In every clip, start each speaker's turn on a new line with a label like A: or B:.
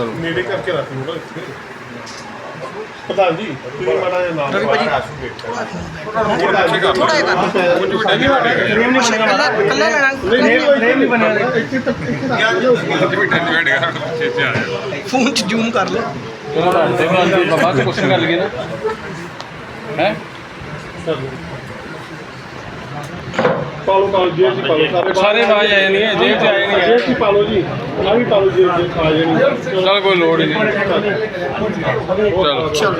A: ਕਰੋ
B: ਨੇੜੇ ਕਰਕੇ ਰੱਖ ਲਓ ਨਾ ਇੱਥੇ ਪ੍ਰਧਾਨ ਜੀ ਤੁਸੀਂ ਮਾੜਾ ਜਿਹਾ ਨਾਮ
C: ਰਵੀ ਭਾਜੀ
B: ਥੋੜਾ ਜਿਹਾ
C: ਥੋੜਾ ਜਿਹਾ ਕਰ
B: ਫਰੇਮ ਨਹੀਂ
C: ਕੱਲਾ ਕੱਲਾ ਲੈਣਾ
B: ਫਰੇਮ ਨਹੀਂ ਬਣਿਆ ਇੱਥੇ ਤੱਕ ਇੱਥੇ ਰੱਖ ਲਓ
C: ਫੋਨ 'ਚ ਜ਼ੂਮ ਕਰ ਲੈ
A: ਚਲੋ ਦੱਸਦੇ ਮੈਂ ਅੰਦਰ ਬਾਬਾ ਤੋਂ ਕੁਐਸਚਨ ਕਰ ਲਈਏ ਨਾ ਹੈ
B: ਪਾਲੋ ਪਾਲੋ ਜੇਬ ਚ ਪਾਲੋ ਸਾਰੇ
A: ਸਾਰੇ ਆਵਾਜ਼ ਆਏ ਨਹੀਂ ਹੈ ਜੇਬ 'ਚ ਆਏ ਨਹੀਂ ਹੈ।
B: ਜੇਬ ਚ ਪਾਲੋ ਜੀ ਨਾ ਵੀ ਪਾਲੋ ਜੇਬ ਚ ਆ ਜਾਣੀ।
A: ਚਲ ਕੋਈ ਲੋੜ ਹੀ ਨਹੀਂ। ਚਲੋ।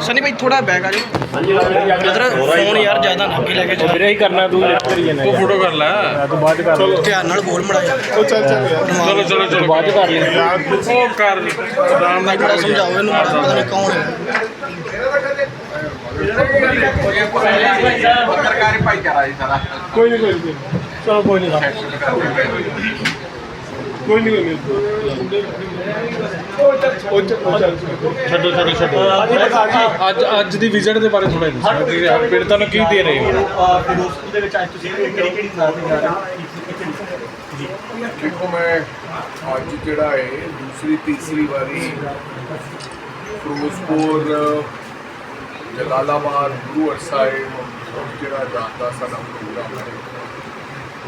C: ਸਨੀ ਭਾਈ ਥੋੜਾ ਬੈਕ ਆ ਜਾ ਇਧਰ ਫੋਨ ਯਾਰ ਜ਼ਿਆਦਾ ਨਾ ਅੱਗੇ ਲੈ ਕੇ ਜਾ।
B: ਵੀਰੇ ਹੀ ਕਰਨਾ ਤੂੰ ਲਿਖ ਕਰੀ
A: ਤੂੰ ਫੋਟੋ ਕਰ ਲੈ।
B: ਤੂੰ ਬਾਅਦ ਕਰ ਚਲੋ।
C: ਧਿਆਨ ਨਾਲ ਬੋਲ ਮੜਾਇਆ
B: ਉਹ ਚੱਲ ਚੱਲ ਯਾਰ।
A: ਚਲੋ ਚਲੋ ਚਲੋ। ਬਾਅਦ ਕਰ ਲਈ। ਉਹ ਕਰ। ਆਰਾਮ ਨਾਲ
C: ਸਮਝਾਓ ਇਹਨੂੰ ਮਾੜਾ, ਪਤਾ ਨਹੀਂ ਕੌਣ ਹੈ।
D: ਪੱਤਰਕਾਰੀ ਭਾਈਚਾਰਾ ਜੀ ਸਾਰਾ
B: ਕੋਈ ਨਹੀਂ ਕੋਈ ਨਹੀਂ। ਚਲੋ ਕੋਈ ਨਹੀਂ ਕੋਈ ਨਹੀਂ ਕੋਈ ਨਹੀਂ। ਉਹ ਚੱਲ ਉਹ ਚੱਲ ਛੱਡੋ ਛੱਡੋ ਛੱਡੋ। ਅੱਜ ਜੀ।
A: ਅੱਜ ਦੀ ਵਿਜ਼ਿਟ ਦੇ ਬਾਰੇ ਥੋੜਾ ਦੱਸੋ। ਕਿ ਪੀੜਤਾਂ ਨੂੰ ਕੀ ਦੇ ਰਹੇ ਹੋ
E: ਫਿਰੋਜ਼ਪੁਰ ਦੇ ਵਿੱਚ ਅੱਜ ਤੁਸੀਂ ਕਿਹੜੀ ਕਿਹੜੀ ਥਾਂ ਤੇ ਜਾ ਰਹੇ ਹੋ?
D: ਦੇਖੋ ਮੈਂ ਅੱਜ ਜਿਹੜਾ ਹੈ ਦੂਸਰੀ ਤੀਸਰੀ ਵਾਰੀ ਫਿਰੋਜ਼ਪੁਰ ਜਲਾਲਾਬਾਦ ਗੁਰੂ ਸਾਹਿਬ ਜਿਹੜਾ ਜਾਂਦਾ ਸਾਡਾ ਪ੍ਰੋਗਰਾਮ ਹੈ।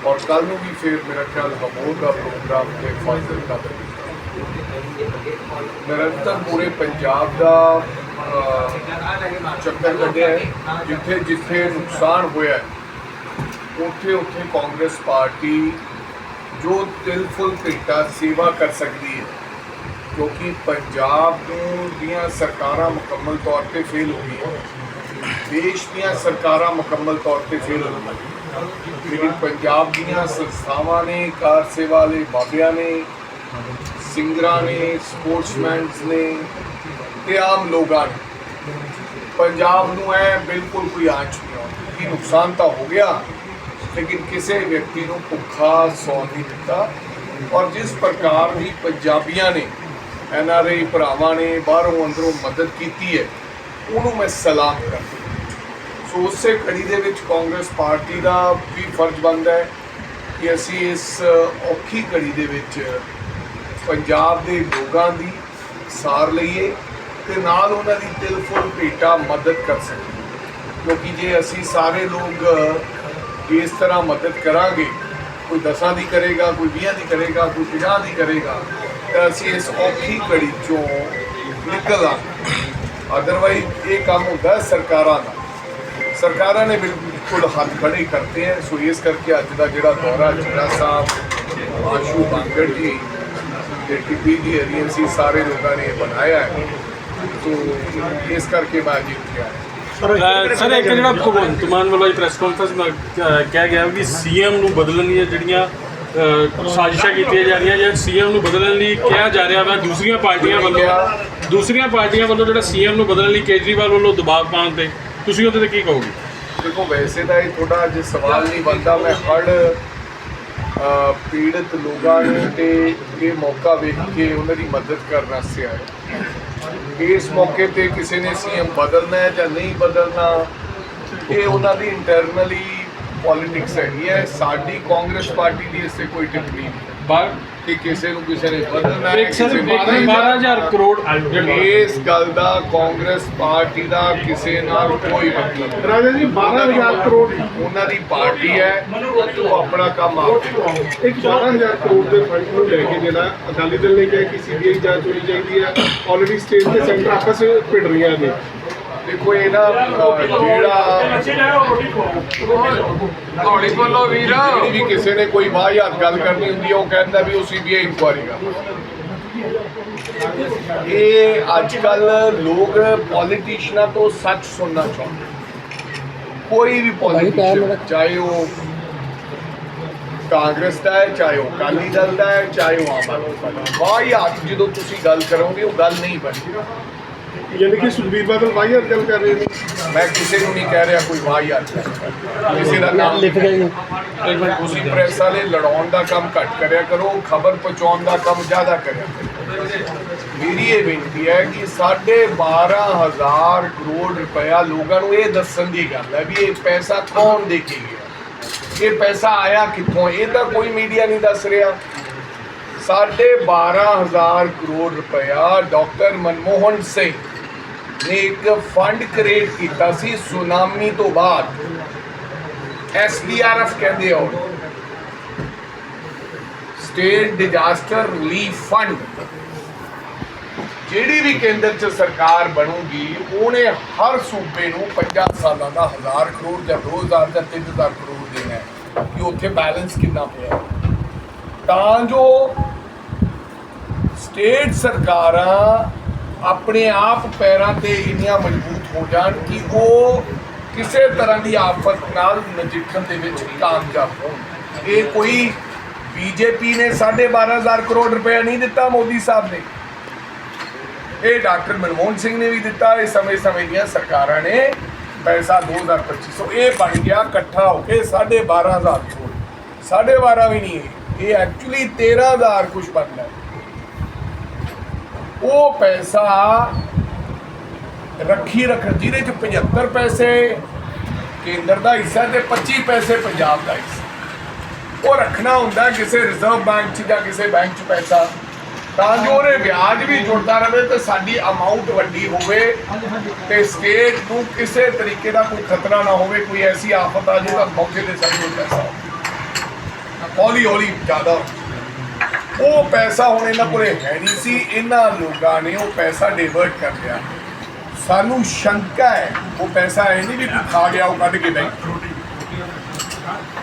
D: ਔਰ ਕੱਲ ਨੂੰ ਵੀ ਫਿਰ ਮੇਰਾ ਖਿਆਲ ਹਮੋਰ ਦਾ ਪ੍ਰੋਗਰਾਮ ਤੇ ਫਾਜ਼ਿਲ ਦਾ ਨਿਰੰਤਰ ਪੂਰੇ ਪੰਜਾਬ ਦਾ ਚੱਕਰ ਕੱਢਿਆ ਹੈ। ਜਿੱਥੇ ਜਿੱਥੇ ਨੁਕਸਾਨ ਹੋਇਆ ਉੱਥੇ ਉੱਥੇ ਕਾਂਗਰਸ ਪਾਰਟੀ ਜੋ ਤਿਲ ਫੁੱਲ ਭੇਟਾ ਸੇਵਾ ਕਰ ਸਕਦੀ ਹੈ। ਕਿਉਂਕਿ ਪੰਜਾਬ ਨੂੰ ਦੀਆਂ ਸਰਕਾਰਾਂ ਮੁਕੰਮਲ ਤੌਰ ਤੇ ਫੇਲ ਹੋ ਗਈਆਂ। ਦੇਸ਼ ਦੀਆਂ ਸਰਕਾਰਾਂ ਮੁਕੰਮਲ ਤੌਰ ਤੇ ਫੇਲ ਹੋ ਗਈਆਂ। ਲੇਕਿਨ ਪੰਜਾਬ ਦੀਆਂ ਸੰਸਥਾਵਾਂ ਨੇ, ਕਾਰ ਸੇਵਾ ਵਾਲੇ ਬਾਬਿਆਂ ਨੇ, ਸਿੰਗਰਾਂ ਨੇ ਸਪੋਰਟਸਮੈਨਸ ਨੇ ਤੇ ਆਮ ਲੋਕਾਂ ਨੇ, ਪੰਜਾਬ ਨੂੰ ਐ ਬਿਲਕੁਲ ਕੋਈ ਆਂਚ ਨਹੀਂ ਆਉਂਦੀ ਕਿ ਨੁਕਸਾਨ ਤਾਂ ਹੋ ਗਿਆ, ਲੇਕਿਨ ਕਿਸੇ ਵਿਅਕਤੀ ਨੂੰ ਭੁੱਖਾ ਸੌਣ ਨਹੀਂ ਦਿੱਤਾ। ਔਰ ਜਿਸ ਪ੍ਰਕਾਰ ਦੀ ਪੰਜਾਬੀਆਂ ਨੇ ਐਨ ਆਰ ਆਈ ਭਰਾਵਾਂ ਨੇ ਬਾਹਰੋਂ ਅੰਦਰੋਂ ਮਦਦ ਕੀਤੀ ਹੈ, ਉਹਨੂੰ ਮੈਂ ਸਲਾਮ ਕਰਦਾ ਸੋ ਉਸੇ ਕੜੀ ਦੇ ਵਿੱਚ ਕਾਂਗਰਸ ਪਾਰਟੀ ਦਾ ਵੀ ਫਰਜ਼ ਬਣਦਾ ਹੈ ਕਿ ਅਸੀਂ ਇਸ ਔਖੀ ਘੜੀ ਦੇ ਵਿੱਚ ਪੰਜਾਬ ਦੇ ਲੋਕਾਂ ਦੀ ਸਾਰ ਲਈਏ ਤੇ ਨਾਲ ਉਹਨਾਂ ਦੀ ਦਿਲ ਫੁੱਲ ਭੇਟਾ ਮਦਦ ਕਰ ਸਕੀਏ। ਕਿਉਂਕਿ ਜੇ ਅਸੀਂ ਸਾਰੇ ਲੋਕ ਇਸ ਤਰ੍ਹਾਂ ਮਦਦ ਕਰਾਂਗੇ, ਕੋਈ ਦਸਾਂ ਦੀ ਕਰੇਗਾ, ਕੋਈ 20 ਦੀ ਕਰੇਗਾ, ਕੋਈ 50 ਦੀ ਕਰੇਗਾ ਅਸੀਂ ਇਸ ਔਖੀ ਘੜੀ ਚੋਂ ਨਿਕਲ ਆਂਗੇ ਅਦਰਵਾਈਜ਼ ਇਹ ਕੰਮ ਹੁੰਦਾ ਸਰਕਾਰਾਂ ਦਾ। ਸਰਕਾਰਾਂ ਨੇ ਬਿਲਕੁਲ ਹੱਥ ਖੜੇ ਕਰਤੇ ਹੈ। ਸੋ ਇਸ ਕਰਕੇ ਅੱਜ ਦਾ ਜਿਹੜਾ ਦੌਰਾ ਜਿਹੜਾ ਸਾਹਿਬ ਆਸ਼ੂ ਬਾਂਗੜ ਜੀ ਤੇ ਟੀਪੀ ਦੀ ਏਜੰਸੀ ਸਾਰੇ ਲੋਕਾਂ ਨੇ ਬਣਾਇਆ ਹੈ। ਸੋ ਇਸ ਕਰਕੇ ਮੈਂ ਅੱਜ ਇੱਥੇ ਆਇਆ।
A: ਸਰ ਇੱਕ ਜਿਹੜਾ ਭਗਵੰਤ ਮਾਨ ਵੱਲੋਂ ਪ੍ਰੈਸ ਕਾਨਫਰੰਸ ਮੈਂ ਕਿਹਾ ਗਿਆ ਕਿ ਸੀਐਮ ਨੂੰ ਬਦਲਣ ਦੀਆਂ ਜਿਹੜੀਆਂ ਸਾਜ਼ਿਸ਼ਾਂ ਕੀਤੀਆਂ ਜਾ ਰਹੀਆਂ ਜਾਂ ਸੀਐਮ ਨੂੰ ਬਦਲਣ ਲਈ ਕਿਹਾ ਜਾ ਰਿਹਾ ਵਾ, ਦੂਸਰੀਆਂ ਪਾਰਟੀਆਂ ਵੱਲੋਂ। ਦੂਸਰੀਆਂ ਪਾਰਟੀਆਂ ਵੱਲੋਂ ਜਿਹੜਾ ਸੀਐਮ ਨੂੰ ਬਦਲਣ ਲਈ ਕੇਜਰੀਵਾਲ ਵੱਲੋਂ ਦਬਾਅ ਪਾਉਣ ਤੇ, ਤੁਸੀਂ ਉਹਦੇ ਤੇ ਕੀ ਕਹੋਗੇ?
D: ਦੇਖੋ, ਵੈਸੇ ਤਾਂ ਇਹ ਥੋੜਾ ਅੱਜ ਸਵਾਲ ਨਹੀਂ ਬਣਦਾ। ਮੈਂ ਹੜ ਪੀੜਤ ਲੋਕਾਂ ਨੂੰ ਤੇ ਇਹ ਮੌਕਾ ਵੇਖ ਕੇ ਉਹਨਾਂ ਦੀ ਮਦਦ ਕਰਨ ਵਾਸਤੇ ਆਇਆ। ਇਸ ਮੌਕੇ ਤੇ ਕਿਸੇ ਨੇ ਸੀਐਮ ਬਦਲਣਾ ਹੈ ਜਾਂ ਨਹੀਂ ਬਦਲਣਾ, ਇਹ ਉਹਨਾਂ ਦੀ ਇੰਟਰਨਲੀ ਪੋਲਿਟਿਕਸ ਹੈਗੀ ਹੈ ਸਾਡੀ ਕਾਂਗਰਸ ਪਾਰਟੀ ਦੀ ਇਸ ਕੋਈ ਟਿੱਪਣੀ ਨਹੀਂ।
A: ਬਾਹਰ
D: ਕਿ ਕਿਸੇ ਨੂੰ ਕਿਸੇ ਨੇ ਬਦਲਣਾ ਹੈ
A: ਇੱਕ ਸਰ
D: ਕਿਸੇ ਨੇ ਨਹੀਂ
A: 12000 ਕਰੋੜ
D: ਇਸ ਗੱਲ ਦਾ ਕਾਂਗਰਸ ਪਾਰਟੀ ਦਾ ਕਿਸੇ ਨਾਲ ਕੋਈ ਮਤਲਬ ਨਹੀਂ।
B: ਰਾਜਾ ਜੀ 12000 ਕਰੋੜ।
D: ਉਹਨਾਂ ਦੀ ਪਾਰਟੀ ਹੈ ਉਹ ਆਪਣਾ ਕੰਮ ਆਪ
B: ਇੱਕ 12000 ਕਰੋੜ ਦੇ ਫੰਡ ਨੂੰ ਲੈ ਕੇ ਜਿਹੜਾ ਅਕਾਲੀ ਦਲ ਨੇ ਕਿਹਾ ਕਿ ਸੀਬੀਆਈ ਜਾਂਚ ਹੋਣੀ ਚਾਹੀਦੀ ਹੈ। ਆਲਰੇਡੀ ਸਟੇਟ ਤੇ ਸੈਂਟਰ ਆਪਸ ਵਿੱਚ ਭਿੜ ਰਹੀਆਂ ਨੇ।
D: ਦੇਖੋ ਇਹਦਾ ਅਹ, ਜਿਹੜਾ
A: ਹੌਲੀ ਬੋਲੋ ਵੀਰ।
D: ਜਿਹੜੀ ਵੀ ਕਿਸੇ ਨੇ ਕੋਈ ਵਾਹਿਆਤ ਗੱਲ ਕਰਨੀ ਹੁੰਦੀ ਹੈ ਉਹ ਕਹਿੰਦਾ ਵੀ ਉਹ ਸੀਬੀਆਈ ਇਨਕੁਆਇਰੀ ਕਰ ਇਹ ਅੱਜ ਕੱਲ ਲੋਕ ਪੋਲੀਟੀਸ਼ੀਅਨਾਂ ਤੋਂ ਸੱਚ ਸੁਣਨਾ ਚਾਹੁੰਦੇ ਕੋਈ ਵੀ ਪੋਲੀਟੀਸ਼ੀਅਨ ਚਾਹੇ ਉਹ ਕਾਂਗਰਸ ਦਾ ਹੈ ਚਾਹੇ ਉਹ ਅਕਾਲੀ ਦਲ ਦਾ ਹੈ ਚਾਹੇ ਉਹ ਆਮ ਆਦਮੀ ਪਾਰਟੀ ਦਾ। ਵਾਹਿਆਤ ਜਦੋਂ ਤੁਸੀਂ ਗੱਲ ਕਰੋਗੇ ਉਹ ਗੱਲ ਨਹੀਂ ਬਣਦੀ।
B: ਯਾਨੀ ਕਿ ਸੁਖਬੀਰ ਬਾਦਲ ਵਾਹੀਅਤ ਗੱਲ ਕਰ ਰਹੇ ਨੇ।
D: ਮੈਂ ਕਿਸੇ ਨੂੰ ਨਹੀਂ ਕਹਿ ਰਿਹਾ ਕੋਈ ਵਾਹਿਆਤ ਕਿਸੇ ਦਾ ਨਾਮ ਲਿਖ ਗਏ ਤੁਸੀਂ ਪ੍ਰੈਸ ਵਾਲੇ ਲੜਾਉਣ ਦਾ ਕੰਮ ਘੱਟ ਕਰਿਆ ਕਰੋ ਖਬਰ ਪਹੁੰਚਾਉਣ ਦਾ ਕੰਮ ਜ਼ਿਆਦਾ ਕਰਿਆ ਕਰੋ। ਮੇਰੀ ਇਹ ਬੇਨਤੀ ਹੈ ਕਿ ਸਾਢੇ 12000 ਕਰੋੜ ਰੁਪਇਆ ਲੋਕਾਂ ਨੂੰ ਇਹ ਦੱਸਣ ਦੀ ਗੱਲ ਹੈ ਵੀ ਇਹ ਪੈਸਾ ਕੌਣ ਦੇ ਕੇ ਗਿਆ? ਇਹ ਪੈਸਾ ਆਇਆ ਕਿੱਥੋਂ? ਇਹ ਤਾਂ ਕੋਈ ਮੀਡੀਆ ਨਹੀਂ ਦੱਸ ਰਿਹਾ। ਸਾਢੇ 12000 ਕਰੋੜ ਰੁਪਇਆ ਡਾਕਟਰ ਮਨਮੋਹਨ ਸਿੰਘ ਨੇ ਇੱਕ ਫੰਡ ਕ੍ਰੀਏਟ ਕੀਤਾ ਸੀ ਸੁਨਾਮੀ ਤੋਂ ਬਾਅਦ। ਐਸਡੀਆਰਐਫ ਕਹਿੰਦੇ ਆ ਸਟੇਟ ਡਿਜ਼ਾਸਟਰ ਰਿਲੀਫ ਫੰਡ ਜਿਹੜੀ ਵੀ ਕੇਂਦਰ 'ਚ ਸਰਕਾਰ ਬਣੂਗੀ, ਉਹਨੇ ਹਰ ਸੂਬੇ ਨੂੰ 50 ਸਾਲਾਂ ਦਾ 1000 ਕਰੋੜ ਜਾਂ 2000 ਜਾਂ 3000 ਕਰੋੜ ਦੇਣਾ ਕਿ ਉੱਥੇ ਬੈਲੈਂਸ ਕਿੰਨਾ ਪਿਆ। ਤਾਂ ਜੋ ਸਟੇਟ ਸਰਕਾਰਾਂ ਆਪਣੇ ਆਪ ਪੈਰਾਂ ਤੇ ਇੰਨੀਆਂ ਮਜ਼ਬੂਤ ਹੋ ਜਾਣ ਕਿ ਉਹ ਕਿਸੇ ਤਰ੍ਹਾਂ ਦੀ ਆਫਤ ਨਾਲ ਨਜਿੱਠਣ ਦੇ ਵਿੱਚ ਕਾਮਯਾਬ ਹੋਣ। ਇਹ ਕੋਈ ਬੀਜੇਪੀ ਨੇ 12500 ਕਰੋੜ ਰੁਪਏ ਨਹੀਂ ਦਿੱਤਾ ਮੋਦੀ ਸਾਹਿਬ ਨੇ। ਇਹ ਡਾਕਟਰ ਮਨਮੋਹਨ ਸਿੰਘ ਨੇ ਵੀ ਦਿੱਤਾ, ਇਹ ਸਮੇਂ-ਸਮੇਂ ਦੀਆਂ ਸਰਕਾਰਾਂ ਨੇ ਪੈਸਾ 2025 ਸੋ, ਇਹ ਬਣ ਗਿਆ ਇਕੱਠਾ ਹੋ ਕੇ 12500 ਕਰੋੜ। 12.5 ਵੀ ਨਹੀਂ ਹੈ ਇਹ ਐਕਚੁਅਲੀ 13000 ਕੁਝ ਬਣਦਾ ਉਹ ਪੈਸਾ ਰੱਖੀ ਰੱਖ ਜਿਹਦੇ ਚ 75 ਪੈਸੇ, ਕੇਂਦਰ ਦਾ ਹਿੱਸਾ ਤੇ 25 ਪੈਸੇ ਪੰਜਾਬ ਦਾ ਹਿੱਸਾ। ਉਹ ਰੱਖਣਾ ਹੁੰਦਾ ਕਿਸੇ ਰਿਜ਼ਰਵ ਬੈਂਕ 'ਚ ਜਾਂ ਕਿਸੇ ਬੈਂਕ 'ਚ ਪੈਸਾ। ਤਾਂ ਜੋ ਉਹਨੇ ਵਿਆਜ ਵੀ ਜੁੜਦਾ ਰਹੇ ਤੇ ਸਾਡੀ ਅਮਾਉਂਟ ਵੱਡੀ ਹੋਵੇ ਤੇ ਸਟੇਟ ਨੂੰ ਕਿਸੇ ਤਰੀਕੇ ਦਾ ਕੋਈ ਖਤਰਾ ਨਾ ਹੋਵੇ, ਕੋਈ ਐਸੀ ਆਫਤ ਆ ਜਾਏ ਮੌਕੇ ਤੇ ਸਾਡੇ ਕੋਲ ਪੈਸਾ ਹੋਵੇ। ਹੌਲੀ ਹੌਲੀ ਜ਼ਿਆਦਾ ਹੋ। ਉਹ ਪੈਸਾ ਹੁਣ ਇਹਨਾਂ ਕੋਲੇ ਹੈ ਨਹੀਂ ਸੀ, ਇਹਨਾਂ ਲੋਕਾਂ ਨੇ ਉਹ ਪੈਸਾ ਡਿਵਰਟ ਕਰ ਲਿਆ। ਸਾਨੂੰ ਸ਼ੰਕਾ ਹੈ, ਉਹ ਪੈਸਾ ਇਹ ਨਹੀਂ ਵੀ ਕੋਈ ਖਾ ਗਿਆ, ਉਹ ਕੱਢ ਕੇ ਬੈਂਕ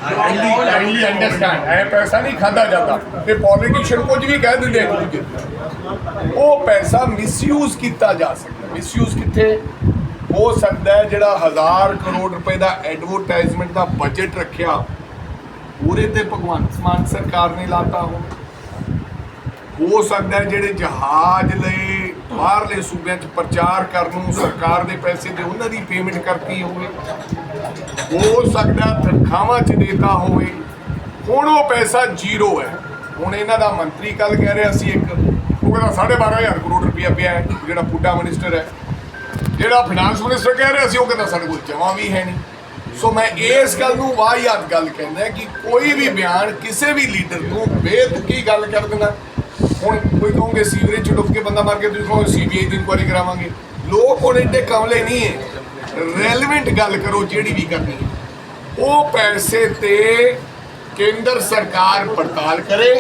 D: ਕਾਈਂਡਲੀ ਅੰਡਰਸਟੈਂਡ ਹੈ ਪੈਸਾ ਨਹੀਂ ਖਾਦਾ ਜਾਂਦਾ। ਤੇ ਪੋਲੀਟੀਸ਼ੀਅਨ ਕੁਝ ਵੀ ਕਹਿ ਦਿੰਦੇ ਆ ਦੂਜੇ ਉਹ ਪੈਸਾ ਮਿਸਯੂਜ਼ ਕੀਤਾ ਜਾ ਸਕਦਾ। ਮਿਸਯੂਜ਼ ਕਿੱਥੇ? ਹੋ ਸਕਦਾ ਹੈ ਜਿਹੜਾ ਹਜ਼ਾਰ ਕਰੋੜ ਰੁਪਏ ਦਾ ਐਡਵਰਟਾਈਜ਼ਮੈਂਟ ਦਾ ਬਜਟ ਰੱਖਿਆ ਪੂਰੇ ਤੇ ਭਗਵੰਤ ਮਾਨ ਸਰਕਾਰ ਨੇ ਲਾਤਾ ਹੋ ਹੋ ਸਕਦਾ ਜਿਹੜੇ ਜਹਾਜ਼ ਲਈ ਬਾਹਰਲੇ ਸੂਬਿਆਂ 'ਚ ਪ੍ਰਚਾਰ ਕਰਨ ਨੂੰ ਸਰਕਾਰ ਦੇ ਪੈਸੇ ਦੇ ਉਹਨਾਂ ਦੀ ਪੇਮੈਂਟ ਕਰਤੀ ਹੋਵੇ। ਹੋ ਸਕਦਾ ਤਨਖਾਹਾਂ 'ਚ ਦੇਤਾ ਹੋਵੇ। ਹੁਣ ਉਹ ਪੈਸਾ ਜ਼ੀਰੋ ਹੈ। ਹੁਣ ਇਹਨਾਂ ਦਾ ਮੰਤਰੀ ਕੱਲ ਕਹਿ ਰਿਹਾ ਸੀ ਇੱਕ, ਉਹ ਕਹਿੰਦਾ 12500 ਕਰੋੜ ਰੁਪਇਆ ਪਿਆ ਹੈ, ਜਿਹੜਾ ਪੁੱਡਾ ਮਿਨਿਸਟਰ ਹੈ। ਜਿਹੜਾ ਫਾਈਨਾਂਸ ਮਿਨਿਸਟਰ ਕਹਿ ਰਿਹਾ ਸੀ, ਉਹ ਕਹਿੰਦਾ ਸਾਡੇ ਕੋਲ ਜਮਾ ਵੀ ਹੈ ਨਹੀਂ। ਸੋ ਮੈਂ ਇਸ ਗੱਲ ਨੂੰ ਵਾਹਿਯਾਤ ਗੱਲ ਕਹਿੰਦਾ ਕਿ ਕੋਈ ਵੀ ਬਿਆਨ ਕਿਸੇ ਵੀ ਲੀਡਰ ਤੋਂ ਬੇਤੁਕੀ ਗੱਲ ਕਰ ਦੇਣਾ। ਹੁਣ ਕੋਈ ਕਹੋਗੇ ਸੀਵਰੇਜ ਚ ਡੁੱਬ ਕੇ ਬੰਦਾ ਮਰ ਗਿਆ, ਤੁਸੀਂ ਕਹੋਗੇ ਸੀਬੀਆਈ ਦੀ ਇਨਕੁਆਇਰੀ ਕਰਾਵਾਂਗੇ। ਲੋਕ ਹੁਣ ਇੱਡੇ ਕਮਲੇ ਨਹੀਂ ਹੈ ਰੈਲੇਵੈਂਟ ਗੱਲ ਕਰੋ ਜਿਹੜੀ ਵੀ ਕਰਨੀ ਹੈ ਉਹ ਪੈਸੇ ਤੇ ਕੇਂਦਰ ਸਰਕਾਰ ਪੜਤਾਲ ਕਰੇ।